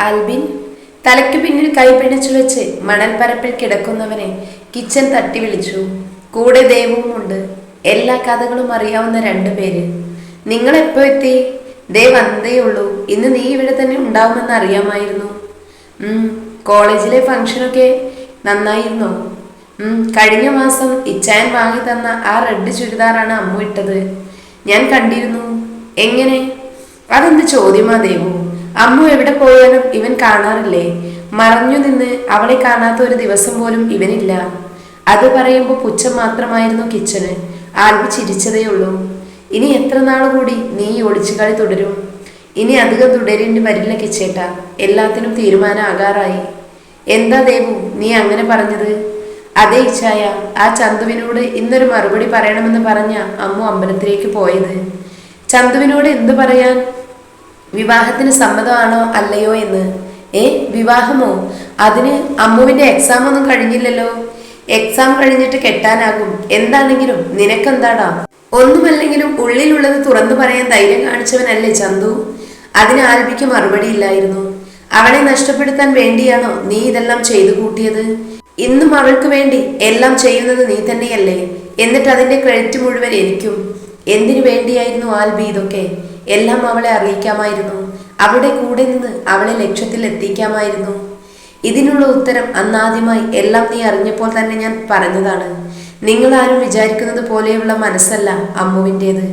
ആൽബിൻ തലയ്ക്ക് പിന്നിൽ കൈ പിടിച്ചു വെച്ച് മണൽപ്പരപ്പിൽ കിടക്കുന്നവനെ കിച്ചൻ തട്ടി വിളിച്ചു. കൂടെ ദേവും ഉണ്ട് എല്ലാ കഥകളും അറിയാവുന്ന രണ്ടുപേര് നിങ്ങൾ എപ്പോ എത്തി? ദേ അന്തേ ഉള്ളൂ. ഇന്ന് നീ ഇവിടെ തന്നെ ഉണ്ടാവുമെന്ന് അറിയാമായിരുന്നു. കോളേജിലെ ഫംഗ്ഷനൊക്കെ നന്നായിരുന്നു? ഉം, കഴിഞ്ഞ മാസം ഇച്ചായൻ വാങ്ങി തന്ന ആ റെഡ് ചുരിദാറാണ് അമ്മു ഇട്ടത്. ഞാൻ കണ്ടിരുന്നു. എങ്ങനെ? അതെന്ത് ചോദ്യമാ ദേവു? അമ്മു എവിടെ പോയാലും ഇവൻ കാണാറില്ലേ? മറഞ്ഞു നിന്ന് അവളെ കാണാത്ത ഒരു ദിവസം പോലും ഇവനില്ല. അത് പറയുമ്പോൾ പുച്ഛം മാത്രമായിരുന്നു കിച്ചന് ആൽബി ചിരിച്ചതേ ഉള്ളൂ ഇനി എത്ര നാൾ കൂടി നീ ഈ ഒളിച്ചുകളി തുടരും? ഇനി അധികം തുടരേണ്ടി വരില്ല കിച്ചേട്ട. എല്ലാത്തിനും തീരുമാനമാകാറായി. എന്താ ദേവു നീ അങ്ങനെ പറഞ്ഞത്? അതേ ഇച്ഛായ ആ ചന്തുവിനോട് ഇന്നൊരു മറുപടി പറയണമെന്ന് പറഞ്ഞ അമ്മു അമ്പലത്തിലേക്ക് പോയത്. ചന്തുവിനോട് എന്തു പറയാൻ? വിവാഹത്തിന് സമ്മതമാണോ അല്ലയോ എന്ന്? ഏ വിവാഹമോ? അതിന് അമ്മുവിന്റെ എക്സാം ഒന്നും കഴിഞ്ഞില്ലല്ലോ. എക്സാം കഴിഞ്ഞിട്ട് കെട്ടാനാകും. എന്താണെങ്കിലും നിനക്കെന്താടാ? ഒന്നുമല്ലെങ്കിലും ഉള്ളിലുള്ളത് തുറന്നു പറയാൻ ധൈര്യം കാണിച്ചവനല്ലേ ചന്തു? അതിന് ആൽബിക്ക് മറുപടി ഇല്ലായിരുന്നു അവളെ നഷ്ടപ്പെടുത്താൻ വേണ്ടിയാണോ നീ ഇതെല്ലാം ചെയ്തു കൂട്ടിയത്? ഇന്നും അവൾക്ക് വേണ്ടി എല്ലാം ചെയ്യുന്നത് നീ തന്നെയല്ലേ. എന്നിട്ട് അതിന്റെ ക്രെഡിറ്റ് മുഴുവൻ എനിക്കും. എന്തിനു വേണ്ടിയായിരുന്നു ആൽബി ഇതൊക്കെ? എല്ലാം അവളെ അറിയിക്കാമായിരുന്നു. അവിടെ കൂടെ നിന്ന് അവളെ ലക്ഷ്യത്തിൽ എത്തിക്കാമായിരുന്നു. ഇതിനുള്ള ഉത്തരം അന്നാദ്യമായി എല്ലാം നീ അറിഞ്ഞപ്പോൾ തന്നെ ഞാൻ പറഞ്ഞതാണ്. നിങ്ങൾ ആരും വിചാരിക്കുന്നത് പോലെയുള്ള മനസ്സല്ല അമ്മുവിന്റെത്.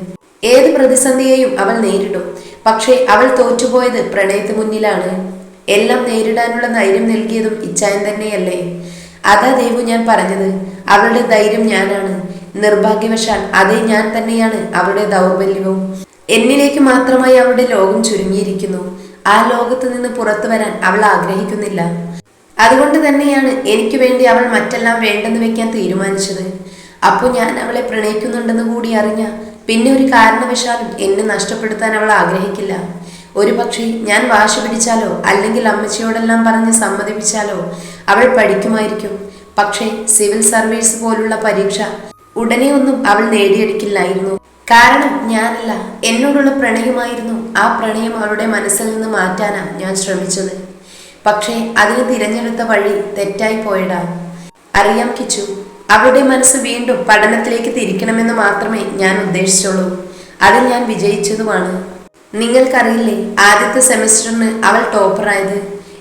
ഏത് പ്രതിസന്ധിയെയും അവൾ നേരിടും. പക്ഷേ അവൾ തോറ്റുപോയത് പ്രണയത്തിന് മുന്നിലാണ്. എല്ലാം നേരിടാനുള്ള ധൈര്യം നൽകിയതും ഇച്ഛായൻ തന്നെയല്ലേ? അതാ ദേവു ഞാൻ പറഞ്ഞത്. അവളുടെ ധൈര്യം ഞാനാണ്. നിർഭാഗ്യവശാൽ അതേ ഞാൻ തന്നെയാണ് അവളുടെ ദൗർബല്യവും. എന്നിലേക്ക് മാത്രമായി അവളുടെ ലോകം ചുരുങ്ങിയിരിക്കുന്നു. ആ ലോകത്ത് നിന്ന് പുറത്തു വരാൻ അവൾ ആഗ്രഹിക്കുന്നില്ല. അതുകൊണ്ട് തന്നെയാണ് എനിക്ക് വേണ്ടി അവൾ മറ്റെല്ലാം വേണ്ടെന്ന് വെക്കാൻ തീരുമാനിച്ചത്. അപ്പോൾ ഞാൻ അവളെ പ്രണയിക്കുന്നുണ്ടെന്ന് കൂടി അറിഞ്ഞ പിന്നെ ഒരു കാരണവശാലും എന്നെ നഷ്ടപ്പെടുത്താൻ അവൾ ആഗ്രഹിക്കില്ല. ഒരു പക്ഷേ ഞാൻ വാശി പിടിച്ചാലോ അല്ലെങ്കിൽ അമ്മച്ചിയോടെല്ലാം പറഞ്ഞ് സമ്മതിപ്പിച്ചാലോ അവൾ പഠിക്കുമായിരിക്കും. പക്ഷേ സിവിൽ സർവീസ് പോലുള്ള പരീക്ഷ ഉടനെ ഒന്നും അവൾ നേടിയെടുക്കില്ലായിരുന്നു. കാരണം ഞാനല്ല. എന്നോടുള്ള പ്രണയമായിരുന്നു. ആ പ്രണയം അവരുടെ മനസ്സിൽ നിന്ന് മാറ്റാനാ ഞാൻ ശ്രമിച്ചത്. പക്ഷേ അതിന് തിരഞ്ഞെടുത്ത വഴി തെറ്റായി പോയടാ. അറിയാം കിച്ചു അവരുടെ മനസ്സ് വീണ്ടും പഠനത്തിലേക്ക് തിരിക്കണമെന്ന് മാത്രമേ ഞാൻ ഉദ്ദേശിച്ചുള്ളൂ. അതിൽ ഞാൻ വിജയിച്ചതുമാണ്. നിങ്ങൾക്കറിയില്ലേ ആദ്യത്തെ സെമിസ്റ്ററിന് അവൾ ടോപ്പറായത്.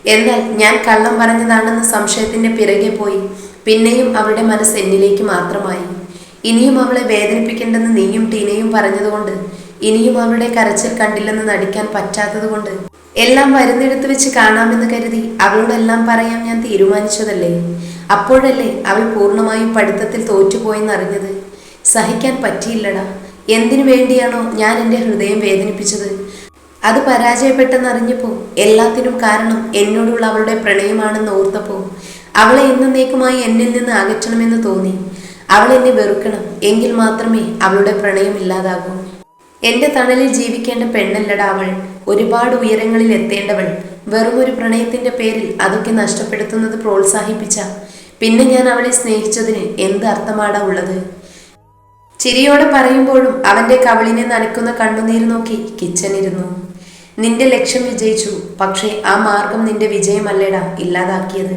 എന്നാൽ ഞാൻ കള്ളം പറഞ്ഞതാണെന്ന സംശയത്തിന്റെ പിറകെ പോയി. പിന്നെയും അവരുടെ മനസ്സ് എന്നിലേക്ക് മാത്രമായി. ഇനിയും അവളെ വേദനിപ്പിക്കേണ്ടെന്ന് നീയും ടീനയും പറഞ്ഞതുകൊണ്ട് ഇനിയും അവളുടെ കരച്ചിൽ കണ്ടില്ലെന്ന് നടിക്കാൻ പറ്റാത്തതുകൊണ്ട്. എല്ലാം വരുന്നിടത്ത് വെച്ച് കാണാമെന്ന് കരുതി അവളോടെല്ലാം പറയാൻ ഞാൻ തീരുമാനിച്ചതല്ലേ? അപ്പോഴല്ലേ അവൾ പൂർണമായും പഠിത്തത്തിൽ തോറ്റുപോയെന്നറിഞ്ഞത് സഹിക്കാൻ പറ്റിയില്ലടാ. എന്തിനു വേണ്ടിയാണോ ഞാൻ എന്റെ ഹൃദയം വേദനിപ്പിച്ചത്? അത് പരാജയപ്പെട്ടെന്നറിഞ്ഞപ്പോൾ എല്ലാത്തിനും കാരണം എന്നോടുള്ള അവളുടെ പ്രണയമാണെന്ന് ഓർത്തപ്പോൾ അവളെ എന്നേക്കുമായി എന്നിൽ നിന്ന് അകറ്റണമെന്ന് തോന്നി. അവൾ എന്നെ വെറുക്കണം. എങ്കിൽ മാത്രമേ അവളുടെ പ്രണയം ഇല്ലാതാകൂ. എന്റെ തണലിൽ ജീവിക്കേണ്ട പെണ്ണല്ലട അവൾ. ഒരുപാട് ഉയരങ്ങളിൽ എത്തേണ്ടവൾ. വെറും ഒരു പ്രണയത്തിന്റെ പേരിൽ അതൊക്കെ നഷ്ടപ്പെടുത്തുന്നത് പ്രോത്സാഹിപ്പിച്ച. പിന്നെ ഞാൻ അവളെ സ്നേഹിച്ചതിന് എന്ത് അർത്ഥമാടാ ഉള്ളത്? ചിരിയോടെ പറയുമ്പോഴും അവന്റെ കവളിനെ നനക്കുന്ന കണ്ണുനീര് നോക്കി കിച്ചനിരുന്നു നിന്റെ ലക്ഷ്യം വിജയിച്ചു. പക്ഷേ ആ മാർഗം നിന്റെ വിജയമല്ലേടാ ഇല്ലാതാക്കിയത്.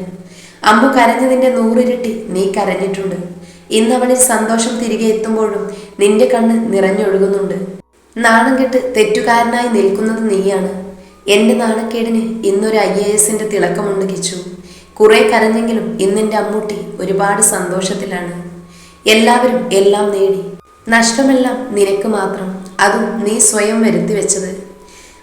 അമ്മു കരഞ്ഞതിന്റെ നൂറിരട്ടി നീ കരഞ്ഞിട്ടുണ്ട്. ഇന്ന് അവനിൽ സന്തോഷം തിരികെ എത്തുമ്പോഴും നിന്റെ കണ്ണ് നിറഞ്ഞൊഴുകുന്നുണ്ട്. നാണം കെട്ട് തെറ്റുകാരനായി നിൽക്കുന്നത് നീയാണ്. എന്റെ നാണക്കേടിന് ഇന്നൊരു ഐ എ എസിന്റെ തിളക്കമുണ്ട് കിച്ചു. കുറെ കരഞ്ഞെങ്കിലും ഇന്നെന്റെ അമ്മൂട്ടി ഒരുപാട് സന്തോഷത്തിലാണ്. എല്ലാവരും എല്ലാം നേടി. നഷ്ടമെല്ലാം നിനക്ക് മാത്രം. അതും നീ സ്വയം വരുത്തി വെച്ചത്.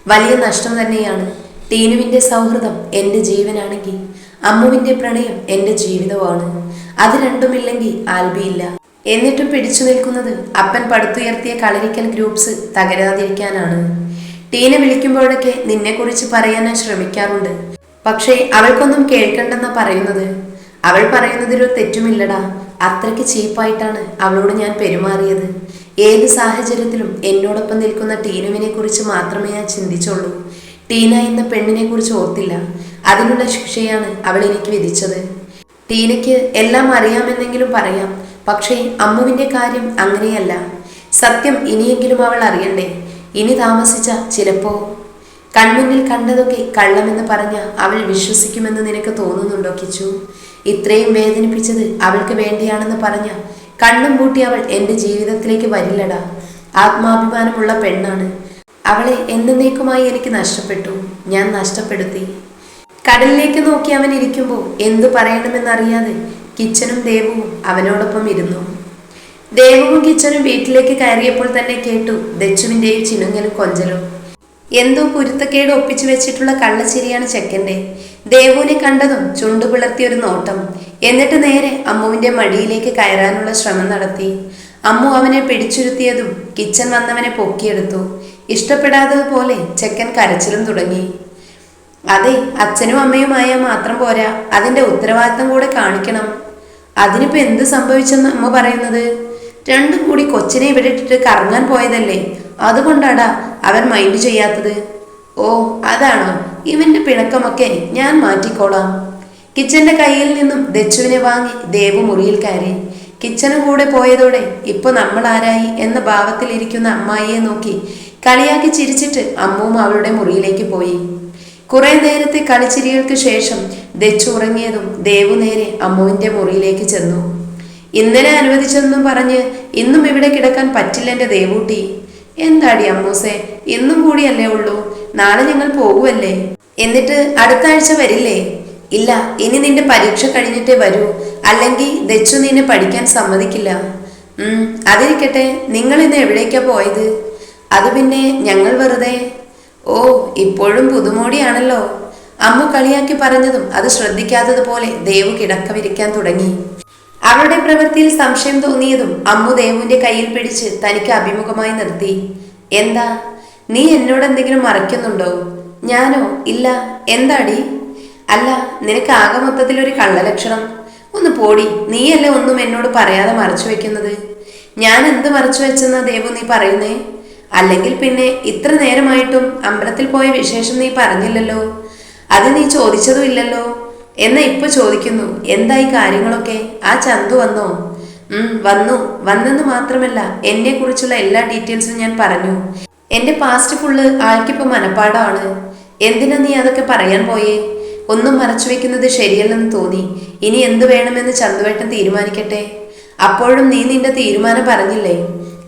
വലിയ നഷ്ടം തന്നെയാണ് ടീനുവിന്റെ സൗഹൃദം എന്റെ ജീവനാണെങ്കിൽ. അമ്മുവിന്റെ പ്രണയം എന്റെ ജീവിതമാണ്. അത് രണ്ടുമില്ലെങ്കിൽ ആൽബിയില്ല. എന്നിട്ടും പിടിച്ചു നിൽക്കുന്നത് അപ്പൻ പടുത്തുയർത്തിയ കളരിക്കൽ ഗ്രൂപ്പ്സ് തകരാതിരിക്കാനാണ്. ടീന വിളിക്കുമ്പോഴൊക്കെ നിന്നെക്കുറിച്ച് പറയാൻ ഞാൻ ശ്രമിക്കാറുണ്ട്. പക്ഷേ അവൾക്കൊന്നും കേൾക്കണ്ടെന്നാ പറയുന്നത്. അവൾ പറയുന്നതിലൊരു തെറ്റുമില്ലടാ. അത്രയ്ക്ക് ചീപ്പായിട്ടാണ് അവളോട് ഞാൻ പെരുമാറിയത്. ഏത് സാഹചര്യത്തിലും എന്നോടൊപ്പം നിൽക്കുന്ന ടീനുവിനെ കുറിച്ച് മാത്രമേ ഞാൻ ചിന്തിച്ചുള്ളൂ. ടീന എന്ന പെണ്ണിനെ കുറിച്ച് ഓർത്തില്ല. അതിനുള്ള ശിക്ഷയാണ് അവൾ എനിക്ക് വിധിച്ചത്. ടീനയ്ക്ക് എല്ലാം അറിയാമെന്നെങ്കിലും പറയാം. പക്ഷേ അമ്മുവിന്റെ കാര്യം അങ്ങനെയല്ല. സത്യം ഇനിയെങ്കിലും അവൾ അറിയണ്ടേ? ഇനി താമസിച്ച ചിലപ്പോ? കൺമുന്നിൽ കണ്ടതൊക്കെ കള്ളമെന്ന് പറഞ്ഞ അവൾ വിശ്വസിക്കുമെന്ന് നിനക്ക് തോന്നുന്നുണ്ടോ കിച്ചു? ഇത്രയും വേദനിപ്പിച്ചത് അവൾക്ക് വേണ്ടിയാണെന്ന് പറഞ്ഞ കണ്ണും പൂട്ടി അവൾ എന്റെ ജീവിതത്തിലേക്ക് വരില്ലടാ. ആത്മാഭിമാനമുള്ള പെണ്ണാണ്. അവളെ എന്നേക്കുമായി എനിക്ക് നഷ്ടപ്പെട്ടു. ഞാൻ നഷ്ടപ്പെടുത്തി. കടലിലേക്ക് നോക്കി അവൻ ഇരിക്കുമ്പോൾ എന്തു പറയണമെന്നറിയാതെ കിച്ചനും ദേവുവും അവനോടൊപ്പം ഇരുന്നു. ദേവവും കിച്ചനും വീട്ടിലേക്ക് കയറിയപ്പോൾ തന്നെ കേട്ടു ദച്ചുവിന്റെയും ചിനുങ്ങലും കൊഞ്ചലും. എന്തോ കുരുത്തക്കേട് ഒപ്പിച്ചു വെച്ചിട്ടുള്ള കള്ളച്ചിരിയാണ് ചെക്കന്റെ. ദേവുവിനെ കണ്ടതും ചുണ്ടു പിളർത്തിയ ഒരു നോട്ടം. എന്നിട്ട് നേരെ അമ്മുവിന്റെ മടിയിലേക്ക് കയറാനുള്ള ശ്രമം നടത്തി. അമ്മു അവനെ പിടിച്ചുരുത്തിയതും കിച്ചൻ വന്നവനെ പൊക്കിയെടുത്തു. ഇഷ്ടപ്പെടാത്തതുപോലെ ചെക്കൻ കരച്ചിലും തുടങ്ങി. അതെ അച്ഛനും അമ്മയുമായ മാത്രം പോരാ. അതിന്റെ ഉത്തരവാദിത്തം കൂടെ കാണിക്കണം. അതിനിപ്പോ എന്ത് സംഭവിച്ചെന്ന് അമ്മ പറയുന്നത്? രണ്ടും കൂടി കൊച്ചിനെ ഇവിടെ ഇട്ടിട്ട് കറങ്ങാൻ പോയതല്ലേ? അതുകൊണ്ടാടാ അവൻ മൈൻഡ് ചെയ്യാത്തത്. ഓ അതാണോ? ഇവന്റെ പിണക്കമൊക്കെ ഞാൻ മാറ്റിക്കോളാം. കിച്ചന്റെ കയ്യിൽ നിന്നും ദച്ചുവിനെ വാങ്ങി ദേവു മുറിയിൽ കയറി. കിച്ചനും കൂടെ പോയതോടെ ഇപ്പൊ നമ്മൾ ആരായി എന്ന ഭാവത്തിലിരിക്കുന്ന അമ്മായിയെ നോക്കി കളിയാക്കി ചിരിച്ചിട്ട് അമ്മുവും അവളുടെ മുറിയിലേക്ക് പോയി. കുറെ നേരത്തെ കളിച്ചിരികൾക്ക് ശേഷം ദച്ചു ഉറങ്ങിയതും ദേവു നേരെ അമ്മുവിന്റെ മുറിയിലേക്ക് ചെന്നു. ഇന്നലെ അനുവദിച്ചെന്നും പറഞ്ഞ് ഇന്നും ഇവിടെ കിടക്കാൻ പറ്റില്ല എന്റെ ദേവൂട്ടി. എന്താടി അമ്മൂസേ ഇന്നും കൂടിയല്ലേ ഉള്ളൂ? നാളെ ഞങ്ങൾ പോകുമല്ലേ എന്നിട്ട് അടുത്ത ആഴ്ച വരില്ലേ? ഇല്ല ഇനി നിന്റെ പരീക്ഷ കഴിഞ്ഞിട്ടേ വരൂ. അല്ലെങ്കിൽ ദച്ചു നിന്നെ പഠിക്കാൻ സമ്മതിക്കില്ല. ഉം അതിരിക്കട്ടെ നിങ്ങൾ ഇന്ന് എവിടേക്കാ പോയത്? അത് പിന്നെ ഞങ്ങൾ വെറുതെ ഓ ഇപ്പോഴും പുതുമോടിയാണല്ലോ. അമ്മു കളിയാക്കി പറഞ്ഞതും അത് ശ്രദ്ധിക്കാത്തതുപോലെ ദേവു കിടക്ക വിരിക്കാൻ തുടങ്ങി. അവളുടെ പ്രവൃത്തിയിൽ സംശയം തോന്നിയതും അമ്മു ദേവുവിന്റെ കയ്യിൽ പിടിച്ച് തനിക്ക് അഭിമുഖമായി നിർത്തി. എന്താ? നീ എന്നോട് എന്തെങ്കിലും മറയ്ക്കുന്നുണ്ടോ? ഞാനോ? ഇല്ല. എന്താടി? അല്ല നിനക്ക് ആകെ മൊത്തത്തിൽ ഒരു കള്ളലക്ഷണം. ഒന്ന് പോടി നീയല്ലേ ഒന്നും എന്നോട് പറയാതെ മറച്ചു വെക്കുന്നത് ഞാൻ എന്ത് മറച്ചു വെച്ചെന്നാ ദേവു നീ പറയുന്നേ? അല്ലെങ്കിൽ പിന്നെ ഇത്ര നേരമായിട്ടും അമ്പലത്തിൽ പോയ വിശേഷം നീ പറഞ്ഞില്ലല്ലോ? അത് നീ ചോദിച്ചതും ഇല്ലല്ലോ എന്നാ ഇപ്പൊ ചോദിക്കുന്നു എന്തായി കാര്യങ്ങളൊക്കെ? ആ ചന്തു വന്നോ? ഉം വന്നു. വന്നെന്ന് മാത്രമല്ല എന്നെ കുറിച്ചുള്ള എല്ലാ ഡീറ്റെയിൽസും ഞാൻ പറഞ്ഞു. എന്റെ പാസ്റ്റ് ഫുള്ള് ആൾക്കിപ്പോ മനപ്പാടാണ്. എന്തിനാ നീ അതൊക്കെ പറയാൻ പോയേ? ഒന്നും മറച്ചു വെക്കുന്നത് ശരിയല്ലെന്ന് തോന്നി. ഇനി എന്ത് വേണമെന്ന് ചന്തുവേട്ടൻ തീരുമാനിക്കട്ടെ? അപ്പോഴും നീ നിന്റെ തീരുമാനം പറഞ്ഞില്ലേ?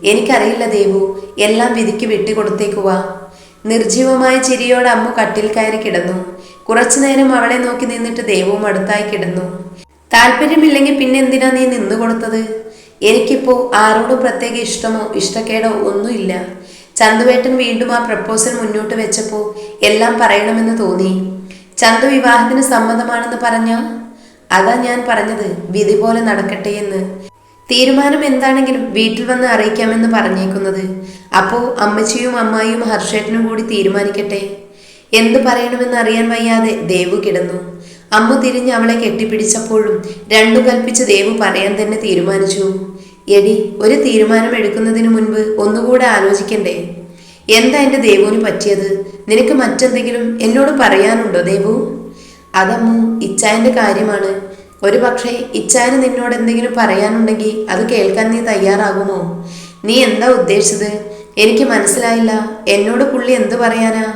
എനിക്കറിയില്ല ദേവു എല്ലാം വിധിക്ക് വിട്ടുകൊടുത്തേക്കുവാ. നിർജീവമായ ചിരിയോടെ അമ്മു കട്ടിൽ കയറി കിടന്നു. കുറച്ചുനേരം അവളെ നോക്കി നിന്നിട്ട് ദേവവും അടുത്തായി കിടന്നു. താല്പര്യമില്ലെങ്കിൽ പിന്നെ എന്തിനാ നീ നിന്നു കൊടുത്തത്? എനിക്കിപ്പോ ആരോടും പ്രത്യേക ഇഷ്ടമോ ഇഷ്ടക്കേടോ ഒന്നുമില്ല. ചന്തുവേട്ടൻ വീണ്ടും ആ പ്രപ്പോസൽ മുന്നോട്ട് വെച്ചപ്പോ എല്ലാം പറയണമെന്ന് തോന്നി. ചന്തു വിവാഹത്തിന് സമ്മതമാണെന്ന് പറഞ്ഞ? അതാ ഞാൻ പറഞ്ഞത് വിധി പോലെ നടക്കട്ടെ എന്ന്. തീരുമാനം എന്താണെങ്കിലും വീട്ടിൽ വന്ന് അറിയിക്കാമെന്ന് പറഞ്ഞേക്കുന്നത്. അപ്പോ അമ്മച്ചിയും അമ്മായിയും ഹർഷേട്ടനും കൂടി തീരുമാനിക്കട്ടെ. എന്ത് പറയണമെന്ന് അറിയാൻ വയ്യാതെ ദേവു കിടന്നു. അമ്മ തിരിഞ്ഞ് അവളെ കെട്ടിപ്പിടിച്ചപ്പോഴും രണ്ടു കൽപ്പിച്ച് ദേവു പറയാൻ തന്നെ തീരുമാനിച്ചു. എടി ഒരു തീരുമാനം എടുക്കുന്നതിന് മുൻപ് ഒന്നുകൂടെ ആലോചിക്കണ്ടേ? എന്താ എന്റെ ദേവുവിന് പറ്റിയത്? നിനക്ക് മറ്റെന്തെങ്കിലും എന്നോട് പറയാനുണ്ടോ ദേവു? അതമ്മു ഇച്ചായന്റെ കാര്യമാണ്. ഒരു പക്ഷേ ഇച്ചാന് നിന്നോട് എന്തെങ്കിലും പറയാനുണ്ടെങ്കിൽ അത് കേൾക്കാൻ നീ തയ്യാറാകുമോ? നീ എന്താ ഉദ്ദേശിച്ചത്? എനിക്ക് മനസ്സിലായില്ല. എന്നോട് പുള്ളി എന്ത് പറയാനാ?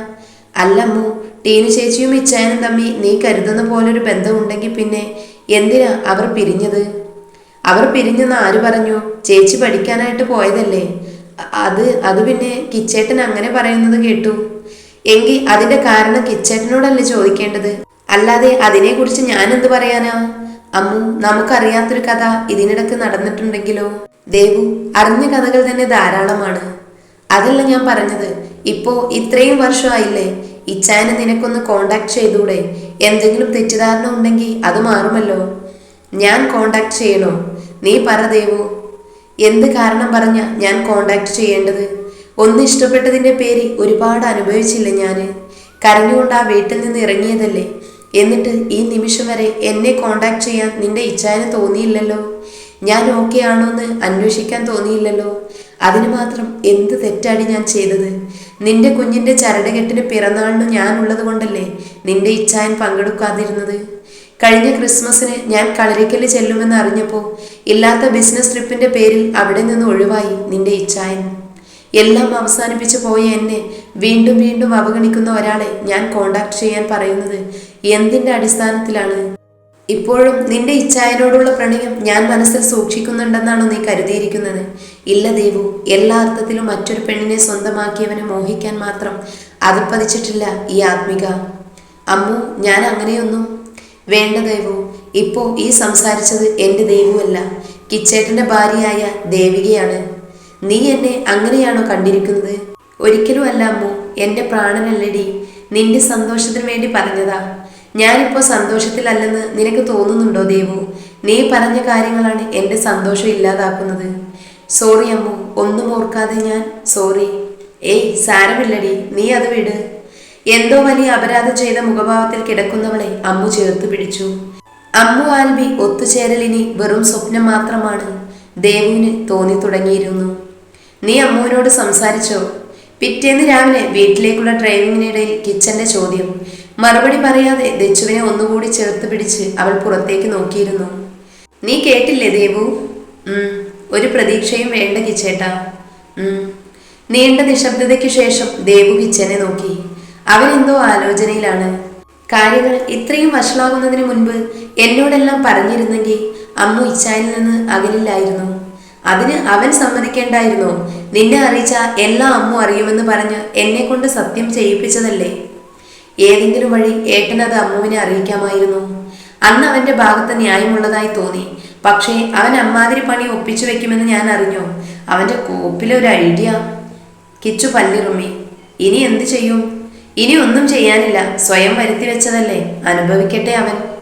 അല്ലമ്മു ടീനു ചേച്ചിയും ഇച്ചാനും തമ്മി നീ കരുതുന്ന പോലൊരു ബന്ധമുണ്ടെങ്കിൽ പിന്നെ എന്തിനാ അവർ പിരിഞ്ഞത്? അവർ പിരിഞ്ഞെന്ന് ആര് പറഞ്ഞു? ചേച്ചി പഠിക്കാനായിട്ട് പോയതല്ലേ? അത് അത് പിന്നെ കിച്ചേട്ടൻ അങ്ങനെ പറയുന്നത് കേട്ടു. എങ്കിൽ അതിന്റെ കാരണം കിച്ചേട്ടനോടല്ലേ ചോദിക്കേണ്ടത്? അല്ലാതെ അതിനെക്കുറിച്ച് ഞാൻ എന്ത് പറയാനാ? അമ്മു നമുക്കറിയാത്തൊരു കഥ ഇതിനിടക്ക് നടന്നിട്ടുണ്ടെങ്കിലോ? ദേവു അറിഞ്ഞ കഥകൾ തന്നെ ധാരാളമാണ്. അതല്ല ഞാൻ പറഞ്ഞത് ഇപ്പോ ഇത്രയും വർഷമായില്ലേ? ഇച്ചായനെ നിനക്കൊന്ന് കോണ്ടാക്ട് ചെയ്തൂടെ? എന്തെങ്കിലും തെറ്റിദ്ധാരണ ഉണ്ടെങ്കിൽ അത് മാറുമല്ലോ. ഞാൻ കോണ്ടാക്ട് ചെയ്യണോ? നീ പറ ദേവു. എന്ത് കാരണം പറഞ്ഞ ഞാൻ കോണ്ടാക്ട് ചെയ്യേണ്ടത്? ഒന്ന് ഇഷ്ടപ്പെട്ടതിന്റെ പേര് ഒരുപാട് അനുഭവിച്ചില്ല ഞാൻ? കരഞ്ഞുകൊണ്ട് ആ വീട്ടിൽ നിന്ന് ഇറങ്ങിയതല്ലേ? എന്നിട്ട് ഈ നിമിഷം വരെ എന്നെ കോണ്ടാക്ട് ചെയ്യാൻ നിന്റെ ഇച്ഛാന് തോന്നിയില്ലല്ലോ? ഞാൻ ഓക്കെ ആണോ എന്ന് അന്വേഷിക്കാൻ തോന്നിയില്ലല്ലോ? അതിന് മാത്രം എന്ത് തെറ്റാണ് ഞാൻ ചെയ്തത്? നിന്റെ കുഞ്ഞിന്റെ ചരടുകെട്ടിന് പിറന്നാളിന് ഞാൻ ഉള്ളത് കൊണ്ടല്ലേ നിന്റെ ഇച്ഛായൻ പങ്കെടുക്കാതിരുന്നത്? കഴിഞ്ഞ ക്രിസ്മസിന് ഞാൻ കളരിക്കൽ ചെല്ലുമെന്ന് അറിഞ്ഞപ്പോൾ ഇല്ലാത്ത ബിസിനസ് ട്രിപ്പിന്റെ പേരിൽ അവിടെ നിന്ന് ഒഴിവായി നിന്റെ ഇച്ഛായൻ. എല്ലാം അവസാനിപ്പിച്ചു പോയ എന്നെ വീണ്ടും വീണ്ടും അവഗണിക്കുന്ന ഒരാളെ ഞാൻ കോണ്ടാക്ട് ചെയ്യാൻ പറയുന്നത് എന്തിന്റെ അടിസ്ഥാനത്തിലാണ്? ഇപ്പോഴും നിന്റെ ഇച്ഛായനോടുള്ള പ്രണയം ഞാൻ മനസ്സിൽ സൂക്ഷിക്കുന്നുണ്ടെന്നാണോ നീ കരുതിയിരിക്കുന്നത്? ഇല്ല ദേവു എല്ലാ അർത്ഥത്തിലും മറ്റൊരു പെണ്ണിനെ സ്വന്തമാക്കിയവനെ മോഹിക്കാൻ മാത്രം അത് പതിച്ചിട്ടില്ല ഈ ആത്മിക. അമ്മു ഞാൻ അങ്ങനെയൊന്നും വേണ്ട ദേവു. ഇപ്പോ ഈ സംസാരിച്ചത് എന്റെ ദേവുവല്ല കിച്ചേട്ടന്റെ ഭാര്യയായ ദേവികയാണ്. നീ എന്നെ അങ്ങനെയാണോ കണ്ടിരിക്കുന്നത്? ഒരിക്കലും അല്ല അമ്മു എന്റെ പ്രാണനല്ലടി. നിന്റെ സന്തോഷത്തിന് വേണ്ടി പറഞ്ഞതാ. ഞാനിപ്പോ സന്തോഷത്തിലല്ലെന്ന് നിനക്ക് തോന്നുന്നുണ്ടോ ദേവു? നീ പറഞ്ഞ കാര്യങ്ങളാണ് എന്റെ സന്തോഷം ഇല്ലാതാക്കുന്നത്. സോറി അമ്മു ഒന്നും ഓർക്കാതെ ഞാൻ സോറി ഏയ് സാരമില്ലടി നീ അത് വിട്. എന്തോ വലിയ അപരാധം ചെയ്ത മുഖഭാവത്തിൽ കിടക്കുന്നവളെ അമ്മു ചേർത്ത് പിടിച്ചു. അമ്മു ആൽബി ഒത്തുചേരലിനി വെറും സ്വപ്നം മാത്രമാണ്. ദേവുവിന് തോന്നി തുടങ്ങിയിരുന്നു. നീ അമ്മുവിനോട് സംസാരിച്ചോ? പിറ്റേന്ന് രാവിലെ വീട്ടിലേക്കുള്ള ഡ്രൈവിങ്ങിനിടയിൽ കിച്ചന്റെ ചോദ്യം. മറുപടി പറയാതെ ദച്ചുവിനെ ഒന്നുകൂടി ചേർത്ത് പിടിച്ച് അവൾ പുറത്തേക്ക് നോക്കിയിരുന്നു. നീ കേട്ടില്ലേ ദേവു? ഒരു പ്രതീക്ഷയും വേണ്ട കിച്ചേട്ടാ. നീണ്ട നിശബ്ദതയ്ക്ക് ശേഷം ദേവു കിച്ചനെ നോക്കി. അവൻ എന്തോ ആലോചനയിലാണ്. കാര്യങ്ങൾ ഇത്രയും വഷളാകുന്നതിന് മുൻപ് എന്നോടെല്ലാം പറഞ്ഞിരുന്നെങ്കിൽ അമ്മു ഇച്ചായിൽ നിന്ന് അകലില്ലായിരുന്നു. അതിന് അവൻ സമ്മതിക്കേണ്ടായിരുന്നോ. നിന്നെ അറിയിച്ച എല്ലാ അമ്മു അറിയുമെന്ന് പറഞ്ഞ് എന്നെ കൊണ്ട് സത്യം ചെയ്യിപ്പിച്ചതല്ലേ? ഏതെങ്കിലും വഴി ഏട്ടനത് അമ്മുവിനെ അറിയിക്കാമായിരുന്നു. അന്ന് അവന്റെ ഭാഗത്ത് ന്യായമുള്ളതായി തോന്നി. പക്ഷേ അവൻ അമ്മാതിരി പണി ഒപ്പിച്ചു വെക്കുമെന്ന് ഞാൻ അറിഞ്ഞു. അവന്റെ കോപ്പിലൊരു ഐഡിയ. കിച്ചു പല്ലിറുമ്മി. ഇനി എന്ത് ചെയ്യും? ഇനി ഒന്നും ചെയ്യാനില്ല. സ്വയം വരുത്തി വെച്ചതല്ലേ. അനുഭവിക്കട്ടെ അവൻ.